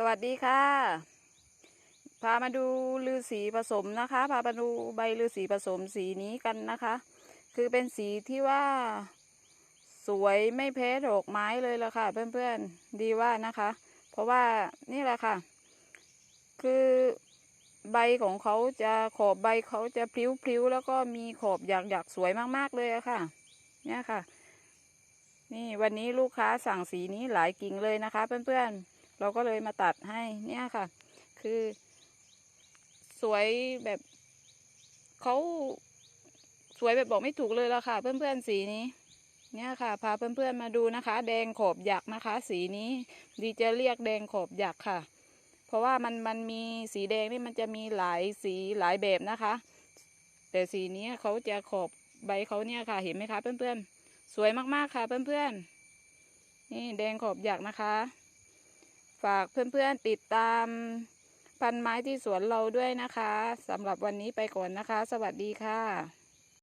สวัสดีค่ะ พามาดูลือสีผสมนะคะ พามาดูใบลือสีผสมสีนี้กันนะคะ คือเป็นสีที่ว่า สวยไม่แพ้ดอกไม้เลยละค่ะ เพื่อนๆดีว่านะคะ เพราะว่านี่แหละค่ะ คือใบของเขาจะขอบใบเขาจะพลิ้วๆแล้วก็มีขอบหยักๆสวยมากๆเลยอะค่ะ เนี่ยค่ะ นี่วันนี้ลูกค้าสั่งสีนี้หลายกิ่งเลยนะคะ เพื่อนๆ เราก็เลยมาตัดให้เนี่ยค่ะ คือ สวยแบบเขาสวยแบบบอกไม่ถูกเลยละค่ะ เพื่อนๆสีนี้ เนี่ยค่ะ พาเพื่อนๆมาดูนะคะ แดงขอบหยักนะคะ สีนี้ดีจะเรียกแดงขอบหยักค่ะ เพราะว่ามันมันมีสีแดงนี่มันจะมีหลายสีหลายแบบนะคะ แต่สีนี้เขาจะขอบใบเขาเนี่ยค่ะ เห็นไหมคะเพื่อนๆสวยมากๆค่ะเพื่อนๆนี่แดงขอบหยักนะคะ ฝากเพื่อนๆติดตามพันไม้ที่สวนเราด้วยนะคะสำหรับวันนี้ไปก่อนนะคะ สวัสดีค่ะ